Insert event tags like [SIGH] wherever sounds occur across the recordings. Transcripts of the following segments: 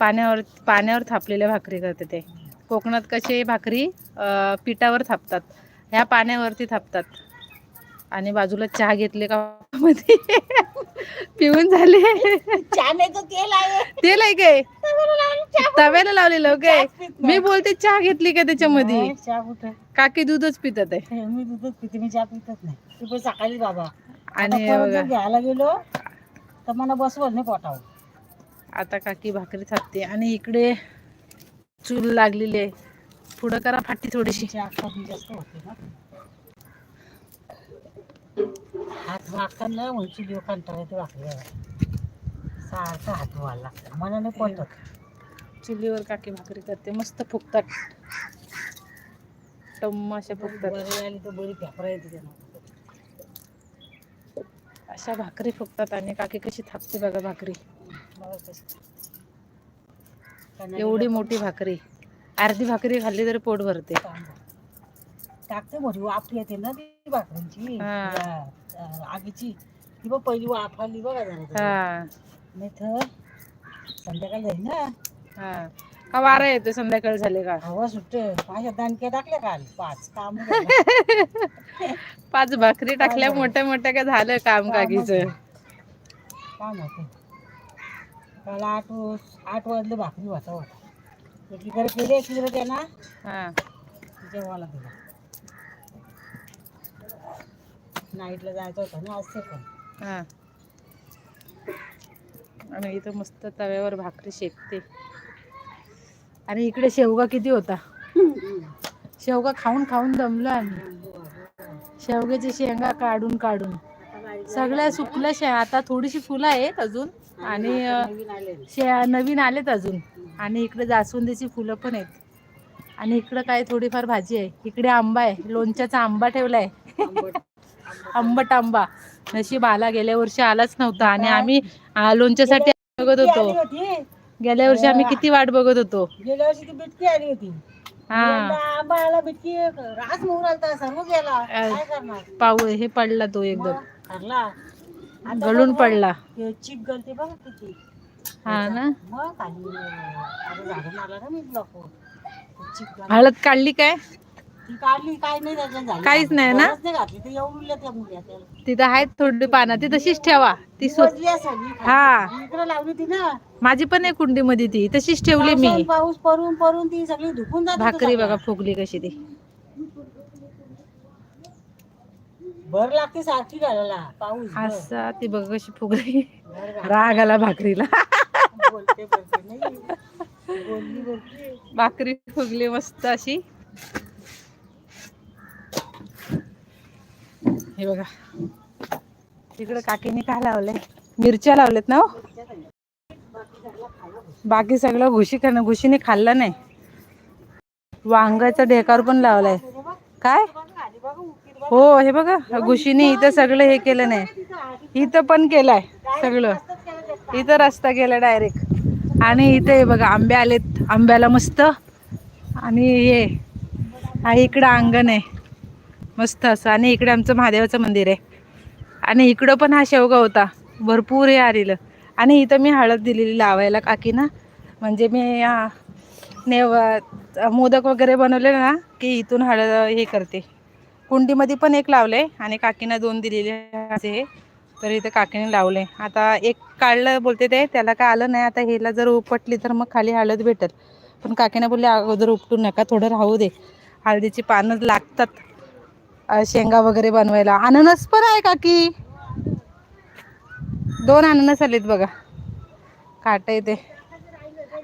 पाण्यावर पाण्यावर थापलेल्या भाकरी करते ते. कोकणात कसे भाकरी? पिठावर थापतात. ह्या पाण्यावरती थापतात. आणि बाजूला चहा घेतले का? मध्ये. पिऊन झाले. तेल आहे. काय? तव्याला लावलेलं काय? मी बोलते चहा घेतली का त्याच्यामध्ये? काकी दूधच पितात आहे. मी दूधच पिते मी चहा पितच नाही. सकाळी बाबा. आणि घ्यायला गेलो तर मला बसवत नाही पोटावर. आता काकी भाकरी थापते आणि इकडे चूल लागलेली आहे. पुढं करा फाटी थोडीशी. होते ना? हात वाकताना म्हणची लिओ कंटाळा येते वाकल्यावर. सारखं हात व्हायला लागतं. मला नाही पटत. चुलीवर काकी भाकरी करते. मस्त फुगतात टम्म अशा फुगतात बरी आली तर बरी पेपरा येते त्यांना अशा भाकरी फुगतात आणि काकी कशी थापते बघा भाकरी. एवढी मोठी भाकरी. अर्धी भाकरी खाल्ली तरी पोट भरते. टाकते मोठी वाफ येते ना ती भाकरींची. हा. आगीची. ती बघ पहिली वाफ आली बघा जरा. हा. नाही तर संध्याकाळ जाईल ना. हा. का वारा येतो संध्याकाळ झाले का? हवा सुटते माझ्या दानक्या टाकल्या काल. पाच काम [LAUGHS] पाच भाकरी टाकल्या मोठ्या मोठ्या का झालं काम काकीच काम होते. काल आठ आठ वाजले भाकरी होता होता एकीकडे केली एकीकडे त्यांना हा. जेवायला दिला. नाईटला जायचं होतं ना आज हा. आणि इथं मस्त तव्यावर भाकरी शेकते. आणि इकडे शेवगा किती होता? शेवगा खाऊन खाऊन दमलो आम्ही. शेवग्याची शेंगा काढून काढून. सगळ्या सुकल्या शे आता थोडीशी फुलं आहेत अजून. आणि शे नवीन आलेत अजून. आणि इकडे जास्वंदीची फुलं पण आहेत. आणि इकडं काय थोडीफार भाजी आहे. इकडे आंबा आहे. लोणच्याचा आंबा ठेवलाय. आंबट. आंबा. नशीब आला. गेल्या वर्षी आलाच नव्हता. आणि आम्ही लोणच्यासाठी बघत होतो. गेल्या वर्षी आम्ही किती वाट बघत होतो. गेल्या वर्षी ती बिटकी आली होती. हा. आंबा आला बिटकी रास मोहर आलता सर्व गेला पाऊ हे पडला तो एकदम. गळून पडला. ते चिक गलते बघ किती. हा ना? मग खाली आता झाडं मारला ना मी ब्लॉक चिक गल- हळद काढली काय? ती काढली काय नाही झालं. काहीच नाही ना? नाही घातली त्या तिथं आहेत थोडी पानं ती तशीच ठेवा. ती असेल ही. इकडं लावली ती ना. माझी पण आहे कुंडीमध्ये ती तशीच ठेवली मी. पाऊस परून परून ती सगळी धुकून जाते भाकरी बघा फुगली कशी ती. भर लागते सारखी घालायला पाऊस भर. असा ती बघ कशी फुगली. भर घाल. राग आला भाकरीला. बोलते बोलते नाही. बोलली बोलते भाकरी फुगली मस्त अशी. हे बघा. तिकडे काकीने काय लावलंय? मिरच्या लावल्यात ना हो? बाकी सगळं घुशी खाणं घुशीने खाल्लं नाही. वांगाचा ढेकार पण लावलाय. काय? हो हे बघा घुशीने इथं सगळं हे केलं नाही. इथं पण केलंय सगळं. इथं रस्ता गेला डायरेक्ट आणि इथे हे बघा आंबे आलेत. आंब्याला मस्त. आणि हे हा इकडं अंगण आहे. मस्त असं. आणि इकडे आमचं महादेवाचं मंदिर आहे. आणि इकडं पण हा शेवगा होता. भरपूर हे आलेलं. आणि इथं मी हळद दिलेली लावायला काकी ना. म्हणजे मी नेव मोदक वगैरे बनवले ना की इथून हळद हे करते. कुंडीमध्ये पण एक लावले आणि काकीनं दोन दिलेले असे हे. तर इथं काकीने लावले आता एक काढलं बोलते ते त्याला काय आलं नाही. आता हेला जर उपटली तर मग खाली हळद भेटल. पण काकीने बोलले अगोदर उपटू नका थोडं राहू दे. हळदीची पानं लागतात. शेंगा वगैरे बनवायला. अननस पण आहे काकी. दोन अननस आलेत बघा. काट येते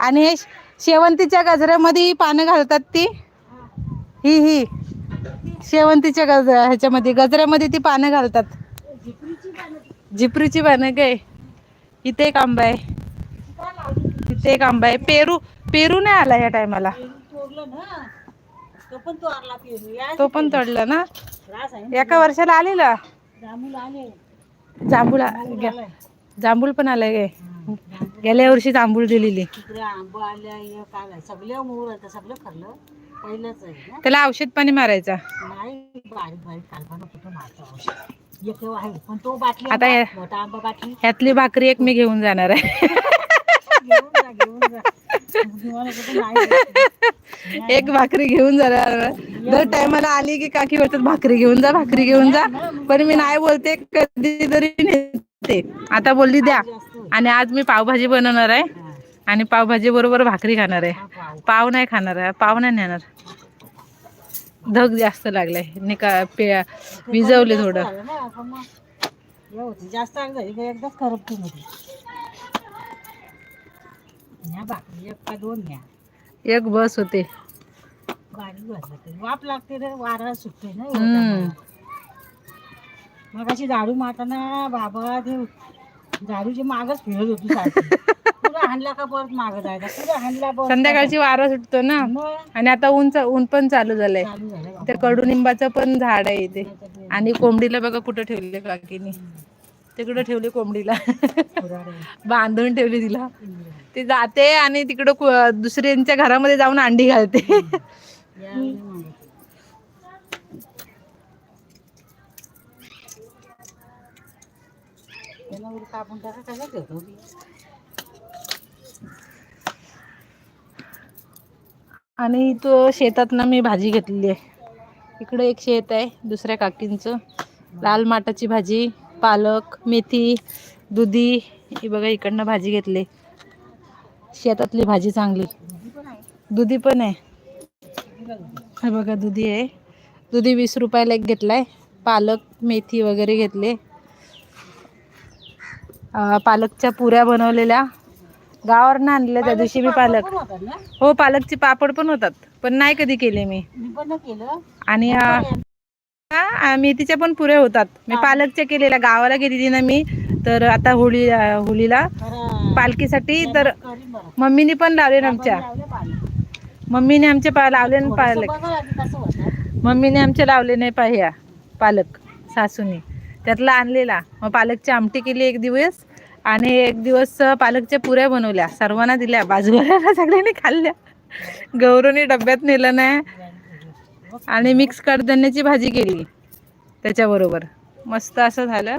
आणि हे शेवंतीच्या गजऱ्यामध्ये पानं घालतात ती. ही ही. शेवंतीच्या गज ह्याच्यामध्ये गजऱ्यामध्ये ती पानं घालतात. झिपरीची पानं काय इथे एक आंबा आहे. इथे एक आंबा आहे. पेरू पेरू नाही आला या टायमाला. तो पण तोडला ना? एका वर्षाला आलेला? जांभूळ आले जांभूळ जांभूळ जांभूळ पण आलाय गे. गेल्या वर्षी जांभूळ दिलेली. सगळं सगळं पहिलंच आहे ना. त्याला औषध पाणी मारायचा. नाही बारीक बारीक कालपानं कुठं मारतो औषध. एक आहे पण तो बाटली आता आंबा, मोठा आंबा बाटली. ह्यातली भाकरी एक मी घेऊन जाणार आहे. तुम्हाला कुठं नाही देत. एक भाकरी घेऊन जाणार दर टायमाला आली की काकी बोलतात भाकरी घेऊन जा भाकरी घेऊन जा. पण मी नाही बोलते कधीतरी नेते. आता बोलली द्या. जास्त. होईल. आणि आज मी पावभाजी बनवणार आहे. हा. आणि पावभाजी बरोबर भाकरी खाणार आहे. पाव. नाही खाणार आहे. पाव नाही नेणार. धग जास्त लागलाय. निका पे विजवले जास्त थोडं. जास्त का एकदाच का दोन न्या. एक बस होते. वाफ लागते रे वारा सुटते ना. मग. अशी झाडू मारताना बाबा ते झाडूची मागच फिरत होती [LAUGHS] हाणला का परत मागं जायला? पुढे हाणला परत संध्याकाळची वारा सुटतो ना? मग? आणि आता ऊन ऊन पण चालू झालंय. चालू झालं बाबा. तर कडुनिंबाचं पण झाड आहे इथे. आणि कोंबडीला बघा कुठं ठेवले काकीने. तिकडं ठेवली कोंबडीला. [LAUGHS] बांधून ठेवली तिला. ती जाते आणि तिकडं कु- दुसऱ्यांच्या घरामध्ये जाऊन अंडी घालते. या. [LAUGHS] त्याला उलट टाका ती? आणि तो शेतात ना मी भाजी घेतलेली आहे. इकडं एक शेत आहे दुसऱ्या काकींचं. लाल माटाची भाजी पालक मेथी दुधी ही बघा इकडनं भाजी घेतली. शेतातली भाजी चांगली. दुधी पण आहे. हे बघा दुधी आहे. दुधी वीस रुपयाला एक घेतलाय. पालक मेथी वगैरे घेतले. पालकच्या पुऱ्या बनवलेल्या. गावावरनं आणलेल्या त्या दिवशी मी पालक. हो पालकचे पापड पण होतात पण नाही कधी केले मी. आणि मेथीच्या पण पुऱ्या होतात. मी पालकच्या केलेल्या गावाला गेलेली ना मी तर आता होळी होळीला पालखीसाठी तर मम्मीने पण लावले ना आमच्या. मम्मीने आमच्या पा लावले ना पालक. मम्मीने आमच्या लावले नाही पाह्या पालक सासूने. त्यातला आणलेला. मग पालकची आमटी केली एक दिवस आणि एक दिवस पालकच्या पुऱ्या बनवल्या. सर्वांना दिल्या. बाजूवाल्याला सगळ्यांनी खाल्ल्या. गौरवने डब्यात नेलं नाही. आणि मिक्स कडधान्याची भाजी केली. त्याच्याबरोबर. मस्त असं झालं.